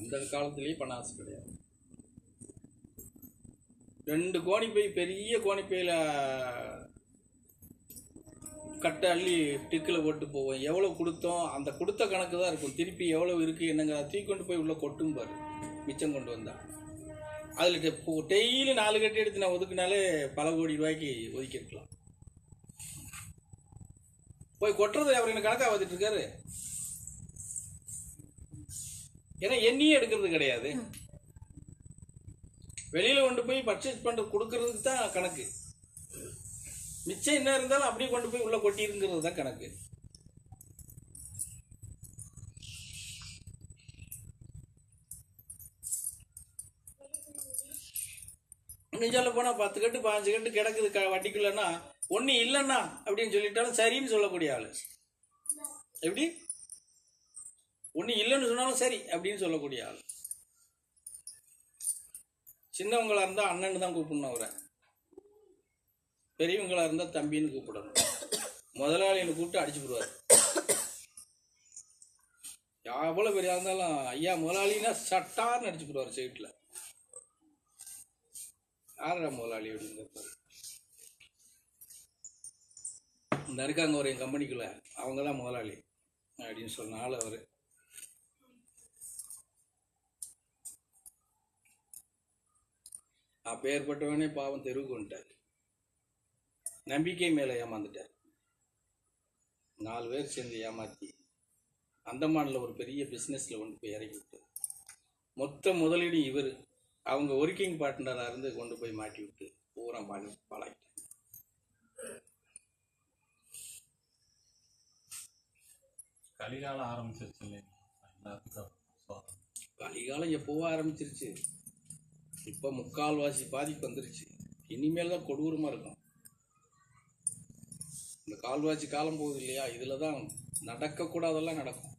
அந்த காலத்திலேயே பண ஆசை கிடையாது. ரெண்டு கோணிப்பை பெரிய கோணிப்பையில் கட்டை அள்ளி டிக்கில் போட்டு போவோம். எவ்வளோ கொடுத்தோம்? அந்த கொடுத்த கணக்கு தான் இருக்கும். திருப்பி எவ்வளோ இருக்குது என்னங்கிற தூக்கி கொண்டு போய் உள்ளே கொட்டும் பாரு. மிச்சம் கொண்டு வந்தால் அதில் இப்போ டெய்லி நாலு கட்டி எடுத்து நான் ஒதுக்குனாலே பல கோடி ரூபாய்க்கு ஒதுக்கி இருக்கலாம் போய் கொட்டுறது அவர் எனக்கு கணக்காக வந்துட்டு இருக்காரு? ஏன்னா எண்ணியே எடுக்கிறது கிடையாது. வெளியில கொண்டு போய் பர்ச்சேஸ் பண்ற கொடுக்கறதுக்கு தான் கணக்கு. மிச்சம் என்ன இருந்தாலும் அப்படியே கொண்டு போய் உள்ள கொட்டிருங்கிறது தான் கணக்கு. இன்னும் சொல்ல போனா பத்து கட்டு பாஞ்சு கட்டு கிடக்குது க வட்டிக்குள்ளன்னா ஒண்ணு இல்லைன்னா அப்படின்னு சொல்லிட்டாலும் சரின்னு சொல்லக்கூடிய ஆளு. எப்படி? ஒண்ணு இல்லைன்னு சொன்னாலும் சரி அப்படின்னு சொல்லக்கூடிய ஆள். சின்னவங்களா இருந்தால் அண்ணன்னு தான் கூப்பிடணும் அவரை. பெரியவங்களா இருந்தா தம்பின்னு கூப்பிடணும். முதலாளின்னு கூப்பிட்டு அடிச்சு எவ்வளோ எவ்வளவு பெரிய இருந்தாலும் ஐயா முதலாளின்னா சட்டார்னு அடிச்சு சைட்டில் யாரா முதலாளி அப்படின்னு கேட்பாரு. இந்த இருக்காங்க ஒரு என் கம்பெனிக்குள்ள அவங்க தான் முதலாளி அப்படின்னு சொன்ன ஆள் அப்பேற்பட்டவனே பாவம் தெருவுக்கு வந்துட்டார். நம்பிக்கை மேலே ஏமாந்துட்டார். நாலு பேர் சேர்ந்து ஏமாத்தி அந்தமானில் ஒரு பெரிய பிஸ்னஸில் கொண்டு போய் இறக்கி விட்டு மொத்த முதலீடு இவர் அவங்க ஒர்க்கிங் பார்ட்னராக இருந்து கொண்டு போய் மாட்டி விட்டு பூரா பாடி பாழாக்கிட்டாங்க கலிகாலம் ஆரம்பிச்சிருச்சு இல்லைங்களா கலிகாலம் எப்போவோ ஆரம்பிச்சிருச்சு. இப்போ முக்கால்வாசி பாதிப்பு வந்துருச்சு. இனிமேல் தான் கொடூரமாக இருக்கும். இந்த கால்வாசி காலம் போகுது இல்லையா? இதில் தான் நடக்கக்கூடாதெல்லாம் நடக்கும்.